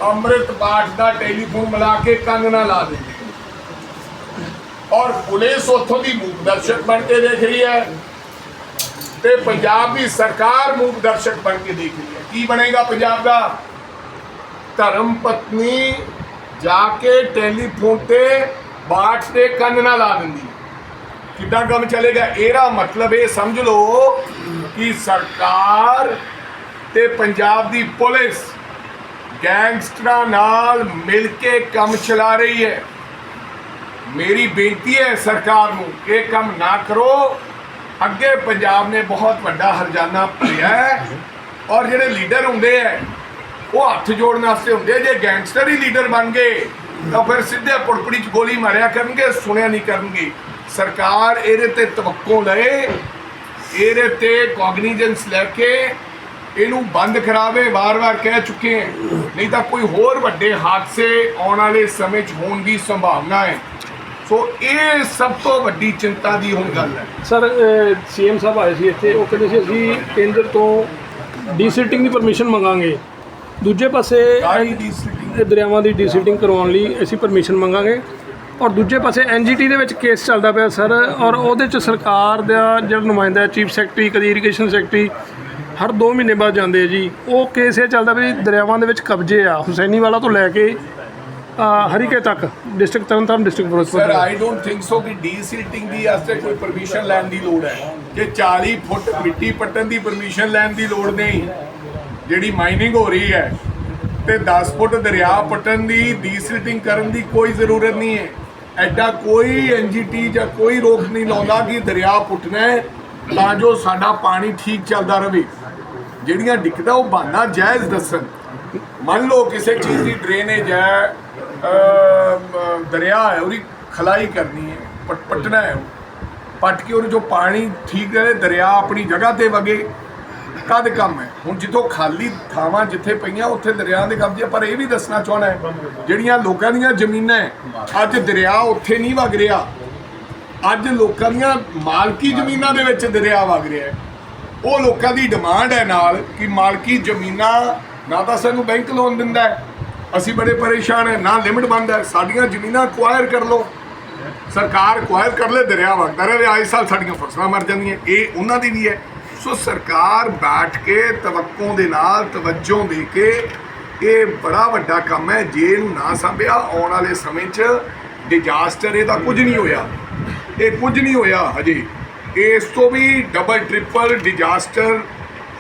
D: ਅੰਮ੍ਰਿਤ ਬਾਠ ਦਾ ਟੈਲੀਫੋਨ ਮਿਲਾ ਕੇ ਕੰਨ ਨਾਲ ਲਾ ਦਿੰਦੀ। ਔਰ ਪੁਲਿਸ ਉੱਥੋਂ ਦੀ ਮੂਕ ਦਰਸ਼ਕ ਬਣ ਕੇ ਦੇਖ ਰਹੀ ਹੈ ਤੇ ਪੰਜਾਬ ਦੀ ਸਰਕਾਰ ਮੂਕ ਦਰਸ਼ਕ ਬਣ ਕੇ ਦੇਖ ਰਹੀ ਹੈ। ਕੀ ਬਣੇਗਾ ਪੰਜਾਬ ਦਾ? ਧਰਮ ਪਤਨੀ ਜਾ ਕੇ ਟੈਲੀਫੋਨ ਤੇ ਬਾਠ ਦੇ ਕੰਨ ਨਾ ਲਾ ਦਿੰਦੀ ਕਿੱਦਾਂ ਕੰਮ ਚੱਲੇਗਾ? ਇਹਦਾ ਮਤਲਬ ਇਹ ਸਮਝ ਲਓ ਕਿ ਸਰਕਾਰ ਤੇ ਪੰਜਾਬ ਦੀ ਪੁਲਿਸ ਗੈਂਗਸਟਰਾਂ ਨਾਲ ਮਿਲ ਕੇ ਕੰਮ ਚਲਾ ਰਹੀ ਹੈ। ਮੇਰੀ ਬੇਨਤੀ ਹੈ ਸਰਕਾਰ ਨੂੰ ਇਹ ਕੰਮ ਨਾ ਕਰੋ। ਅੱਗੇ ਪੰਜਾਬ ਨੇ ਬਹੁਤ ਵੱਡਾ ਹਰਜਾਨਾ ਭਰਿਆ ਹੈ ਔਰ ਜਿਹੜੇ ਲੀਡਰ ਹੁੰਦੇ ਹੈ, ਉਹ ਹੱਥ ਜੋੜਨ ਵਾਸਤੇ ਹੁੰਦੇ ਆ। ਜੇ ਗੈਂਗਸਟਰ ਹੀ ਲੀਡਰ ਬਣ ਗਏ, ਤਾਂ ਫਿਰ ਸਿੱਧੇ ਪੁੜਪੜੀ 'ਚ ਗੋਲੀ ਮਾਰਿਆ ਕਰਨਗੇ, ਸੁਣਿਆ ਨਹੀਂ ਕਰਨਗੇ। ਸਰਕਾਰ ਇਹਦੇ ਤੇ ਤਵੱਕੋ ਲਏ, ਇਹਦੇ ਤੇ ਕੋਗਨੀਜੈਂਸ ਲੈ ਕੇ ਇਹਨੂੰ ਬੰਦ ਕਰਾਵੇ, ਵਾਰ-ਵਾਰ ਕਹਿ ਚੁੱਕੇ ਹਾਂ। ਨਹੀਂ ਤਾਂ ਕੋਈ ਹੋਰ ਵੱਡੇ ਹਾਦਸੇ ਆਉਣ ਵਾਲੇ ਸਮੇਂ 'ਚ ਹੋਣ ਦੀ ਸੰਭਾਵਨਾ ਹੈ। ਸੋ ਇਹ ਸਭ ਤੋਂ ਵੱਡੀ ਚਿੰਤਾ ਦੀ ਹੁਣ ਗੱਲ ਹੈ।
E: ਸਰ ਸੀਐਮ ਸਾਹਿਬ ਆਏ ਸੀ ਇੱਥੇ। ਉਹ ਕਹਿੰਦੇ ਸੀ ਅਸੀਂ ਕੇਂਦਰ ਤੋਂ ਡੀਸਿਲਟਿੰਗ ਦੀ ਪਰਮਿਸ਼ਨ ਮੰਗਾਂਗੇ। ਦੂਜੇ ਪਾਸੇ ਦਰਿਆਵਾਂ ਦੀ ਡੀਸਿਲਟਿੰਗ ਕਰਵਾਉਣ ਲਈ ਅਸੀਂ ਪਰਮਿਸ਼ਨ ਮੰਗਾਂਗੇ। ਔਰ ਦੂਜੇ ਪਾਸੇ ਐਨਜੀਟੀ ਦੇ ਵਿੱਚ ਕੇਸ ਚੱਲਦਾ ਪਿਆ ਸਰ। ਔਰ ਉਹਦੇ ਚ ਸਰਕਾਰ ਦਾ ਜਿਹੜਾ ਨੁਮਾਇੰਦਾ ਹੈ ਚੀਫ ਸੈਕਟਰੀ ਕਦੀ ਇਰੀਗੇਸ਼ਨ ਸੈਕਟਰੀ ਹਰ 2 ਮਹੀਨੇ ਬਾਅਦ ਜਾਂਦੇ ਆ ਜੀ। ਉਹ ਕੇਸ ਇਹ ਚੱਲਦਾ ਵੀ ਦਰਿਆਵਾਂ ਦੇ ਵਿੱਚ ਕਬਜ਼ੇ ਆ। ਹੁਸੈਨੀ ਵਾਲਾ ਤੋਂ ਲੈ ਕੇ ਹਰੀਕੇ ਤੱਕ district Tarn Taran district
D: sir
E: Ferozepur
D: I don't think so ਕਿ ਡੀਸਿਲਟਿੰਗ ਦੀ ਵਾਸਤੇ ਕੋਈ ਪਰਮਿਸ਼ਨ ਲੈਣ ਦੀ ਲੋੜ ਹੈ। ਕਿ 40 ਫੁੱਟ ਮਿੱਟੀ ਪੱਟਣ ਦੀ ਪਰਮਿਸ਼ਨ ਲੈਣ ਦੀ ਲੋੜ ਨਹੀਂ ਜਿਹੜੀ ਮਾਈਨਿੰਗ ਹੋ ਰਹੀ ਹੈ ਤੇ 10 ਫੁੱਟ ਦਰਿਆ ਪੱਟਣ ਦੀ ਡੀਸਿਲਟਿੰਗ ਕਰਨ ਦੀ ਕੋਈ ਜ਼ਰੂਰਤ ਨਹੀਂ ਹੈ। ਐਡਾ ਕੋਈ ਐਨਜੀਟੀ ਜਾਂ ਕੋਈ ਰੋਕ ਨਹੀਂ ਲਾਉਂਦਾ ਕਿ ਦਰਿਆ ਪੁੱਟਣਾ ਤਾਂ ਜੋ ਸਾਡਾ ਪਾਣੀ ਠੀਕ ਚੱਲਦਾ ਰਹੇ। ਜਿਹੜੀਆਂ ਦਿੱਕਤਾਂ ਉਹ ਬਹਾਨਾ ਜਾਇਜ਼ ਦੱਸਣ। ਮੰਨ ਲਓ ਕਿਸੇ ਚੀਜ਼ ਦੀ ਡਰੇਨੇਜ ਹੈ ਅਮ, ਦਰਿਆ ਹੈ ਉਹਦੀ ਖਲਾਈ ਕਰਨੀ ਹੈ ਪਟ ਪਟਣਾ ਹੈ ਉਹ। ਪੱਟ ਕੇ ਉਹਨੂੰ ਜੋ ਪਾਣੀ ਠੀਕ ਰਹੇ ਦਰਿਆ ਆਪਣੀ ਜਗ੍ਹਾ ਤੇ ਵਗੇ ਕਦ ਕੰਮ ਹੈ। ਹੁਣ ਜਿੱਥੋਂ ਖਾਲੀ ਥਾਵਾਂ ਜਿੱਥੇ ਪਈਆਂ ਉੱਥੇ ਦਰਿਆ ਦੇ ਕਬਜ਼ੇ ਪਰ ਇਹ ਵੀ ਦੱਸਣਾ ਚਾਹੁੰਦਾ ਹੈ ਜਿਹੜੀਆਂ ਲੋਕਾਂ ਦੀਆਂ ਜ਼ਮੀਨਾਂ ਹੈ, ਅੱਜ ਦਰਿਆ ਉੱਥੇ ਨਹੀਂ ਵਗ ਰਿਹਾ। ਅੱਜ ਲੋਕਾਂ ਦੀਆਂ ਮਾਲਕੀ ਜ਼ਮੀਨਾਂ ਦੇ ਵਿੱਚ ਦਰਿਆ ਵਗ ਰਿਹਾ ਹੈ। ਉਹ ਲੋਕਾਂ ਦੀ ਡਿਮਾਂਡ ਹੈ ਨਾਲ ਕਿ ਮਾਲਕੀ ਜ਼ਮੀਨਾਂ ਨਾ ਤਾਂ ਸਾਨੂੰ ਬੈਂਕ ਲੋਨ ਦਿੰਦਾ ਹੈ ਅਸੀਂ ਬੜੇ ਪਰੇਸ਼ਾਨ ਹੈ, ਨਾ ਲਿਮਟ ਬੰਦ ਹੈ, ਸਾਡੀਆਂ ਜ਼ਮੀਨਾਂ ਅਕਵਾਇਰ ਕਰ ਲਓ। ਸਰਕਾਰ ਅਕਵਾਇਰ ਕਰ ਲੈ, ਦਰਿਆ ਵਗਦਾ ਰਹੇ, ਆਏ ਸਾਲ ਸਾਡੀਆਂ ਫਸਲਾਂ ਮਰ ਜਾਂਦੀਆਂ, ਇਹ ਉਹਨਾਂ ਦੀ ਵੀ ਹੈ। ਸੋ ਸਰਕਾਰ ਬੈਠ ਕੇ ਤਵੱਕੋਂ ਦੇ ਨਾਲ ਤਵੱਜੋ ਦੇ ਕੇ ਇਹ ਬੜਾ ਵੱਡਾ ਕੰਮ ਹੈ, ਜੇ ਇਹਨੂੰ ਨਾ ਸੰਭਿਆ, ਆਉਣ ਵਾਲੇ ਸਮੇਂ 'ਚ ਡਿਜ਼ਾਸਟਰ ਇਹਦਾ ਕੁਝ ਨਹੀਂ ਹੋਇਆ। ਇਹ ਕੁਝ ਨਹੀਂ ਹੋਇਆ ਹਜੇ। ਇਸ ਤੋਂ ਵੀ ਡਬਲ ਟ੍ਰਿਪਲ ਡਿਜ਼ਾਸਟਰ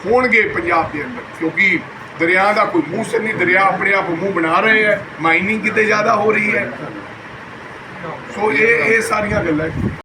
D: ਹੋਣਗੇ ਪੰਜਾਬ ਦੇ ਅੰਦਰ, ਕਿਉਂਕਿ ਦਰਿਆ ਦਾ ਕੋਈ ਮੂੰਹ ਸਿਰ ਨਹੀਂ ਦਰਿਆ ਆਪਣੇ ਆਪ ਮੂੰਹ ਬਣਾ ਰਹੇ ਹੈ ਮਾਈਨਿੰਗ ਕਿਤੇ ਜ਼ਿਆਦਾ ਹੋ ਰਹੀ ਹੈ। ਸੋ ਇਹ ਇਹ ਸਾਰੀਆਂ ਗੱਲਾਂ